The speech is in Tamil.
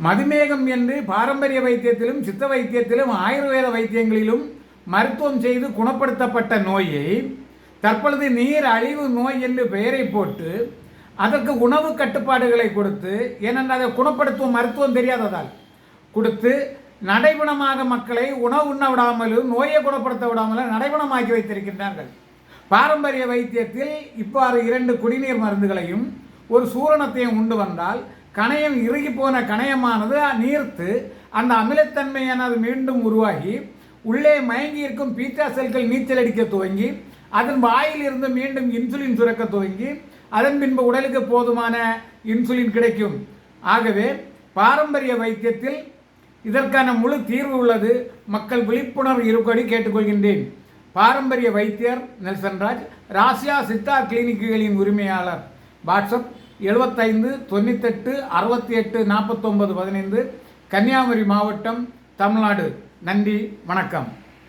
மதுமேகம் என்று பாரம்பரிய வைத்தியத்திலும் சித்த வைத்தியத்திலும் ஆயுர்வேத வைத்தியங்களிலும் மருத்துவம் செய்து குணப்படுத்தப்பட்ட நோயை தற்பொழுது நீர் அழிவு நோய் என்று பெயரை போட்டு அதற்கு உணவு கட்டுப்பாடுகளை கொடுத்து ஏனென்றால் அதை குணப்படுத்தும் மருத்துவம் தெரியாததால் கொடுத்து நடைபுணமாக மக்களை உணவு உண்ண விடாமலும் நோயை குணப்படுத்த விடாமலும் நடைபுணமாக்கி வைத்திருக்கின்றார்கள். பாரம்பரிய வைத்தியத்தில் இவ்வாறு இரண்டு குடிநீர் மருந்துகளையும் ஒரு சூரணத்தையும் உண்டு வந்தால் கணையம் இறுகி போன கணையமானது நீர்த்து அந்த அமிலத்தன்மையானது மீண்டும் உருவாகி உள்ளே மயங்கி இருக்கும் பீட்டா செல்கள் நீச்சல் அடிக்க துவங்கி அதன் வாயில் இருந்து மீண்டும் இன்சுலின் சுரக்க துவங்கி அதன் பின்பு உடலுக்கு போதுமான இன்சுலின் கிடைக்கும். ஆகவே பாரம்பரிய வைத்தியத்தில் இதற்கான முழு தீர்வு உள்ளது. மக்கள் விழிப்புணர்வு இருக்கும்படி கேட்டுக்கொள்கின்றேன். பாரம்பரிய வைத்தியர் நெல்சன்ராஜ் ராசியா சித்தா கிளினிக்குகளின் உரிமையாளர். வாட்ஸ்அப் எழுபத்தைந்து தொண்ணூத்தெட்டு அறுபத்தி எட்டு நாற்பத்தொம்பது பதினைந்து கன்னியாகுமரி மாவட்டம் தமிழ்நாடு. நன்றி வணக்கம்.